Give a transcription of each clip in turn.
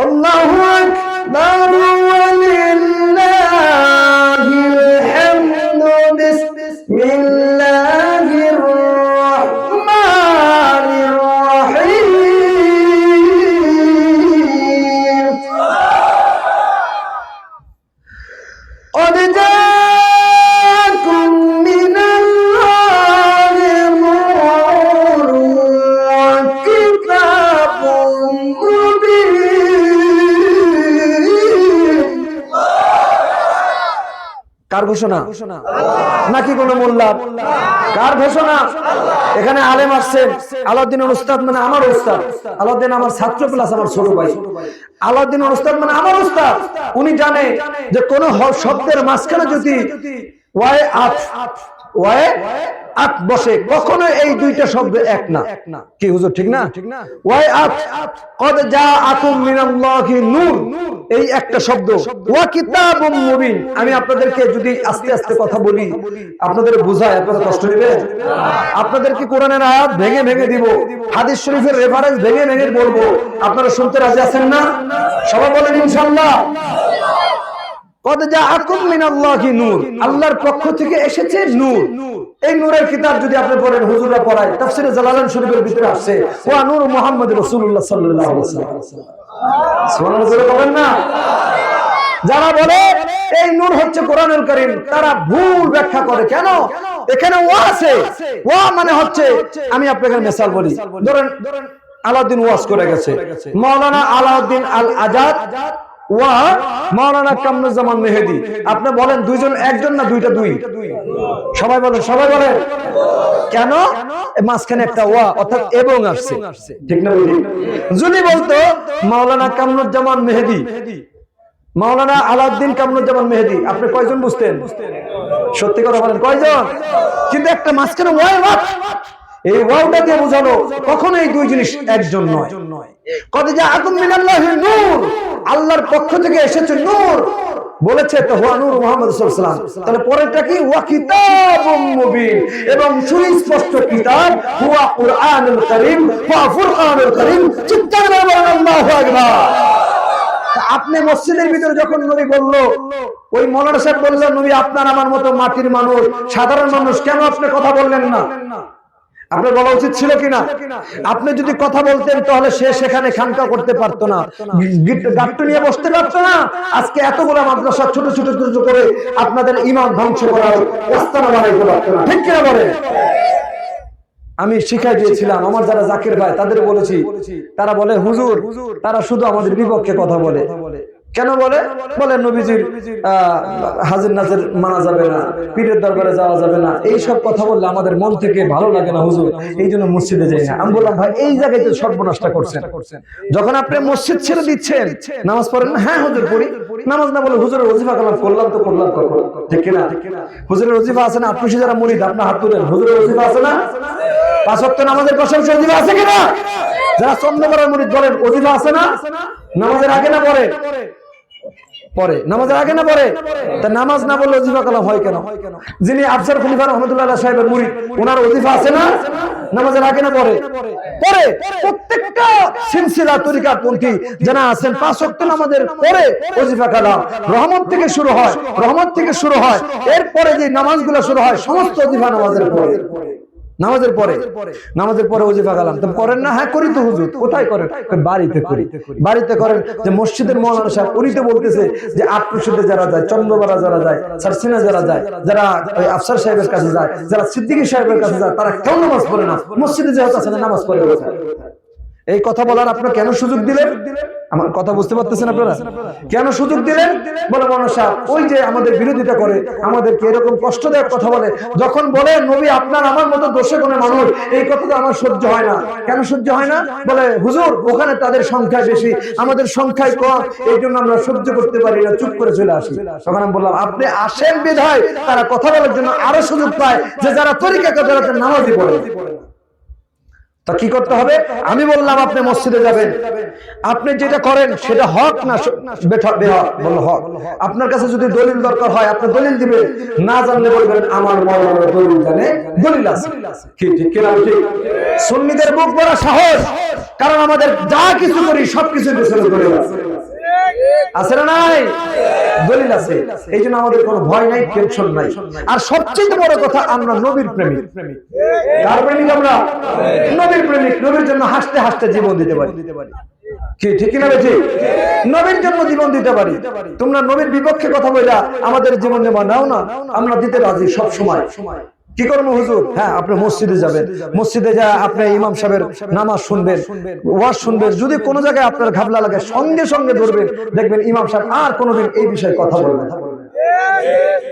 আল্লাহু আকবার কার ঘোষণা? নাকি কোন মোল্লা? কার ঘোষণা? এখানে আলেম আসছেন আলাউদ্দিন উস্তাদ মানে আমার উস্তাদ। আলাউদ্দিন আমার ছাত্র প্লাস আমার ছোট ভাই। আলাউদ্দিন উস্তাদ মানে আমার উস্তাদ। উনি জানে যে কোন শব্দের মাঝখানে যদি বসে। কখনো এই দুইটা শব্দ এক না। কি হুজুর, ঠিক না? মিনাল্লাহি নূর। এই একটা শব্দ। আমি আপনাদেরকে যদি আস্তে আস্তে কথা বলি, আপনাদের বুঝায়, আপনারা কষ্ট নেবেন? আপনাদেরকে কোরআনের আয়াত ভেঙে ভেঙে দিব। হাদিস শরীফের রেফারেন্স ভেঙে ভেঙে বলব। আপনারা শুনতে রাজি আছেন না? সবাই বলেন ইনশাআল্লাহ কদ জাআকুম মিনাল্লাহি নূর যারা বলে, এই নূর হচ্ছে কোরআনুল করিম তারা ভুল ব্যাখ্যা করে। কেন? এখানে ওয়া আছে। ওয়া মানে হচ্ছে, আমি আপনাকে মিসাল বলি। ধরেন আলাউদ্দিন ওয়াজ করে গেছে। মাওলানা আলাউদ্দিন আল আজাদ ওয়া ওয়া যদি বলতো কামরুজ্জামান মেহেদি আলাউদ্দিন কামরুজ্জামান মেহেদি, আপনি কয়জন বুঝতেন? সত্যি কথা বলেন, কয়জন? কিন্তু একটা মাঝখানে ওয়াট। এই ওয়াওটা দিয়ে বোঝানো কখনো এই দুই জিনিস একজন নয়। কত যে আগুন মিনাল্লাহি নূর। আল্লাহর পক্ষ থেকে এসেছে নূর। বলেছে তো হুয়া নূর মুহাম্মদ সাল্লাল্লাহু আলাইহি ওয়াসাল্লাম। তাহলে পরেরটা কি? ওয়া কিতাবুম মুবিন। এবং সুস্পষ্ট কিতাব, হুয়া কুরআনুল কারীম ওয়া ফুরকানুল কারীম, চিৎকার করে বলেন, আল্লাহু আকবার। আপনি মসজিদের ভিতরে যখন নবী বলল, ওই মৌলানা সাহেব বলল নবী আপনার আমার মতো মাটির মানুষ, সাধারণ মানুষ, কেন আপনি কথা বললেন না? আপনার বলা উচিত ছিল কিনা? আপনি যদি কথা বলতেন, তাহলে সে সেখানে খানকা করতে পারতো না। গিট- গাট্টু নিয়ে বসতে পারতো না। আজকে এতগুলো মাদ্রাসা ছোট ছোট ছোট করে আপনাদের ইমান ধ্বংস করার রাস্তা বানাইতে পারতো না। ঠিক কিনা বলে? আমি শিখাই দিয়েছিলাম, আমার যারা জাকির ভাই তাদের বলেছি। তারা বলে, হুজুর, তারা শুধু আমাদের বিপক্ষে কথা বলে। কেন বলে? বলে নবীজির হাজির নাজির মানা যাবে না, পীরের দরবারে যাওয়া যাবে না। এই সব কথা বললে আমাদের মন থেকে ভালো লাগে না, হুজুর। এই জন্য মসজিদে যাই না। আমি বললাম, ভাই, এই জায়গায় তো সর্বনাশটা করছেন। যখন আপনি মসজিদ ছেড়ে দিচ্ছেন, নামাজ পড়েন না? হ্যাঁ হুজুর, পড়ি। নামাজ না বলে হুজুরের ওজিফা কালাম করলাম তো করলাম ঠিক কিনা? হুজুরের ওজিফা আছে না? আপনি যারা মুরিদ আপনার হাত তুলেন। হুজুরের ওজিফা আছে না? পাঁচ ওয়াক্ত নামাজের পাশাপাশি অজিফা আছে কিনা? যারা চন্দ্রবরের মুরিদ বলেন অজিফা আছে না? নামাজের আগে না পরে? পরে নামাজের আগে না পরে তা নামাজ না বললে অজিফা কালাম হয় কেন? যিনি আফসার খলিফা রহমতুল্লাহ সাহেবের মুরিদ ওনার অজিফা আছে না? নামাজের আগে না পরে পরে প্রত্যেকটা সিলসিলা তরিকার পন্থী যারা আছেন, পাঁচ ওয়াক্ত নামাজের পরে অজিফা কালাম। রহমত থেকে শুরু হয়, রহমত থেকে শুরু হয়। এরপরে যে নামাজগুলো শুরু হয়, সমস্ত অজিফা নামাজের পরে। নামাজের পরে নামাজের পরে। ওজিফা কালাম তো করেন না হ্যাঁ করি তো হুজুর কোথায় করেন? বাড়িতে করি। বাড়িতে করেন যে মসজিদের মৌলানা সাহেব উনি তো বলতেছে যে আটপুষিতে যারা যায় চন্দ্রবাড়া যারা যায় সারসিনা যারা যায় যারা ওই আফসার সাহেবের কাছে যায় যারা সিদ্দিকী সাহেবের কাছে যায় তারা কেউ নামাজ পড়ে না। মসজিদে যেহেতু আছে নামাজ পড়ে? এই কথা বলার আপনার কেন সুযোগ দিলেন? আমার কথা বুঝতে পারতেছেন আপনারা? কেন সুযোগ দিলেন? বলে মৌলানা সাহেব ওই যে আমাদের বিরোধিতা করে আমাদেরকে এরকম কষ্টদায়ক কথা বলে যখন বলে নবী আপনার আমার মতো দোষে কোনো মানুষ এই কথাটা আমার সহ্য হয় না। কেন সহ্য হয় না? বলে হুজুর ওখানে তাদের সংখ্যা বেশি আমাদের সংখ্যায় কম এই জন্য আমরা সহ্য করতে পারি না চুপ করে চলে আসি। তখন আমি বললাম আপনি আসেন বিধায় তারা কথা বলার জন্য আরও সুযোগ পায় যে যারা তরিকা যারা নামাজি পড়ে তা কি করতে হবে? আমি বললাম, আপনি মসজিদে যাবেন। আপনি যেটা করেন, সেটা হক না বলল, হক। আপনার কাছে যদি দলিল দরকার হয়, আপনি দলিল দিবেন না জানলে বলবেন, আমার মৌলানা দলিল জানে দলিল আছে। কি, ঠিক কিনা ঠিক? সুন্নিদের বুক বড় সাহস। কারণ আমাদের যা কিছু করি সবকিছু পেছনে দলিল আছে। আছে না নাই? দলিল আছে। এই জন্য আমাদের কোনো ভয় নাই টেনশন নাই। আর সবচেয়ে বড় কথা, আমরা নবীর প্রেমিক। কার প্রেমিক আমরা? নবীর প্রেমিক। নবীর জন্য হাসতে হাসতে জীবন দিতে পারি। জন্য জীবন দিতে পারি। তোমরা নবীর বিপক্ষে কথা বইলা আমাদের জীবন নেওয়া নাও না। আমরা দিতে রাজি সব সময় কি করব হুজুর? হ্যাঁ আপনি মসজিদে যাবেন। মসজিদে যা আপনি ইমাম সাহেবের নামাজ শুনবেন ওয়াজ শুনবেন যদি কোনো জায়গায় আপনার ঘাবলা লাগে সঙ্গে সঙ্গে ধরবেন। দেখবেন ইমাম সাহেব আর কোনোদিন এই বিষয়ে কথা বলবেন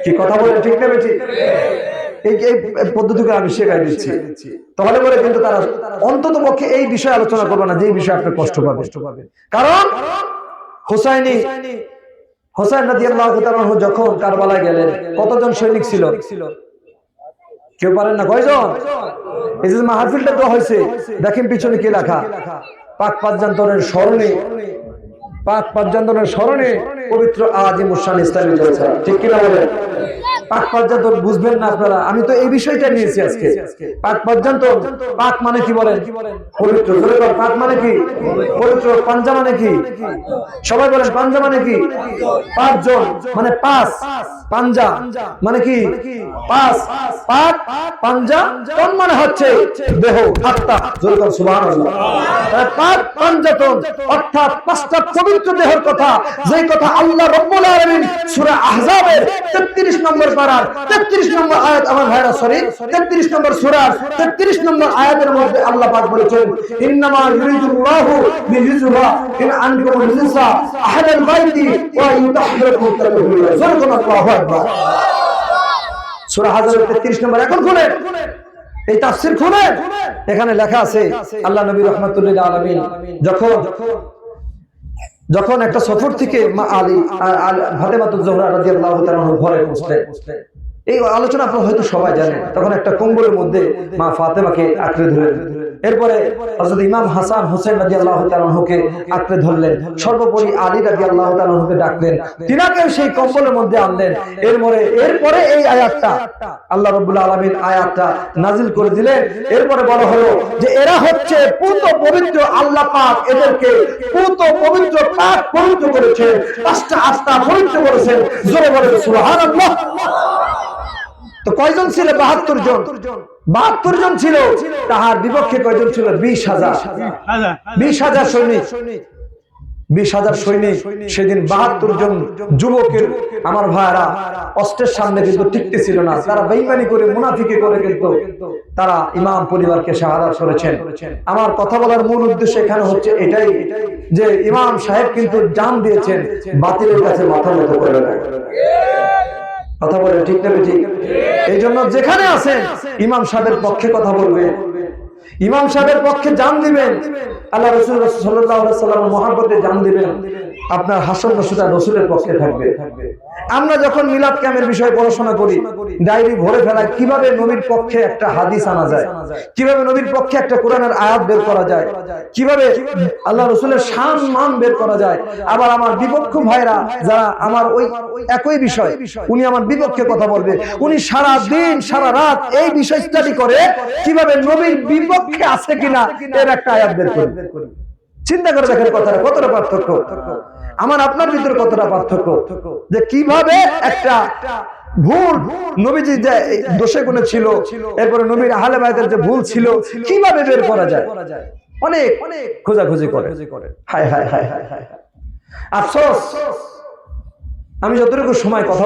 কি কথা বলে ঠিক এই আমি শেখাই দিচ্ছি। তাহলে বলে কিন্তু তারা অন্তত পক্ষে এই বিষয়ে আলোচনা করবে না যে বিষয়ে আপনি কষ্ট পাবে কারণ হোসাইনি হোসাইন নদী আল্লাহ যখন কারবালায় গেলেন কতজন সৈনিক ছিল? কেউ পারেন না? কয়জন? এই যে মাহফিলটা তো হয়েছে, দেখেন পিছনে কে লেখা? পাক পাঁচজান্তরের স্মরণে, পাক পাঁচজান্তরের স্মরণে পবিত্র আজিম ইসলামী ঠিক কিনা বলেন? পাক পাঁচজান্তর বুঝবেন না আপনারা। আমি তো এই বিষয়টা নিয়েছি আজকে। পাক পাঁচজান্তর পাক মানে কি বলেন? পবিত্র পাক মানে কি? পবিত্র পাঞ্জা মানে কি? সবাই বলেন পাঞ্জা মানে কি? পাঁচজন মানে পাঁচ। পাঞ্জা মানে কি? পাঁচ। পাক পাঞ্জা মানে হচ্ছে দেহ আত্মা। জোরে বল, সুবহানাল্লাহ পাক পাঞ্জাতন অর্থাৎ পাঁচটা পবিত্র দেহের কথা। যেই কথা আল্লাহ রব্বুল আলামিন সূরা আহজাবের 33 নম্বর পারার 33 নম্বর আয়াত আমার ভাইরা সরি 33 নম্বর সূরার 33 নম্বর আয়াতের মধ্যে আল্লাহ পাক বলেছেন, ইন্নামা ইউরিদুল্লাহু লিইয়ুযহিবা ইন আনকুম রিজসা আহলাল বাইতি ওয়া ইউতাহহিরাকুম তাতহীরা যরকুন আল্লাহু আকবার। সূরা হাজারের 33 নম্বর এখন খুলেন এই তাফসীর খুলেন এখানে লেখা আছে, আল্লাহ নবী রহমাতুল্লাহ আলামিন যখন যখন একটা সফর থেকে মা এই আলোচনা হয়তো সবাই জানে, তখন একটা কম্বলের মধ্যে মা ফাতেমাকে আঁকড়ে ধরলেন এরপরে ইমাম হাসান হোসেন রাদিয়াল্লাহু তাআলাকে আঁকড়ে ধরলেন। সর্বোপরি আলী রাদিয়াল্লাহু তাআলাকে ডাকলেন। তিনাকে সেই কম্বলের মধ্যে আনলেন। এরপরে এরপরে এই আয়াতটা আল্লাহ রাব্বুল আলামিন আয়াতটা নাজিল করে দিলেন। এরপরে বলা হলো যে এরা হচ্ছে পুত পবিত্র আল্লাহ পাক এদেরকে পুত পবিত্র পাক পবিত্র করেছেন পাঁচটা আস্থা পবিত্র করেছেন জোরে বলে সুবহানাল্লাহ। তো কয়জন ছিল? বাহাত্তর জন। বাহাত্তর জন ছিল তাহার বিপক্ষে কয়জন ছিল? বিশ হাজার। বিশ হাজার সৈনিক। বিশ হাজার সৈনিক। সেদিন বাহাত্তর জন যুবকের আমার ভাইরা অস্ত্রের সামনে কিন্তু টিকতে ছিল না। তারা বেইমানি করে মুনাফিকে করে কিন্তু তারা ইমাম পরিবারকে শাহাদাত করেছেন। আমার কথা বলার মূল উদ্দেশ্য এখানে হচ্ছে এটাই যে ইমাম সাহেব কিন্তু জান দিয়েছেন বাতিলের কাছে মাথা মতো করে কথা বলে ঠিক না ঠিক। এই জন্য যেখানে আছেন ইমাম সাহেবের পক্ষে কথা বলবে ইমাম সাহেবের পক্ষে জান দিবেন। আল্লাহ রসুল সাল্লাম মহাব্বতে জান দিবেন। আপনার হাসন রসুদা রসুলের পক্ষে থাকবে। আমরা যখন মিলাদ ক্যামের বিষয়ে পড়াশোনা করি, ডায়েরি ভরে ফেলায় কীভাবে নবীর পক্ষে একটা হাদিস আনা যায়? কীভাবে নবীর পক্ষে একটা কোরআনের আয়াত বের করা যায়? কীভাবে আল্লাহ রসুলের শান মান বের করা যায়? আবার আমার বিপক্ষ ভাইরা যারা আমার ওই একই বিষয়, উনি আমার বিপক্ষে কথা বলবে। উনি সারা দিন সারা রাত এই বিষয় স্টাডি করে, কীভাবে নবীর বিপক্ষে আছে কিনা এর একটা আয়াত বের করবে চিন্তা করে দেখেন কথাটা কতটা পার্থক্য? আমার আপনার ভিতরে কতটা পার্থক্য? যে কীভাবে একটা ভুল নবীজি যে দোষে গুণে ছিল এরপরে নবীর আহলে বাইতের যে ভুল ছিল কীভাবে বের করা যায়? অনেক অনেক খোঁজাখুঁজি করে। হায় হায় হায় হায় হায়। আফসোস আমি যতটুকু সময় কথা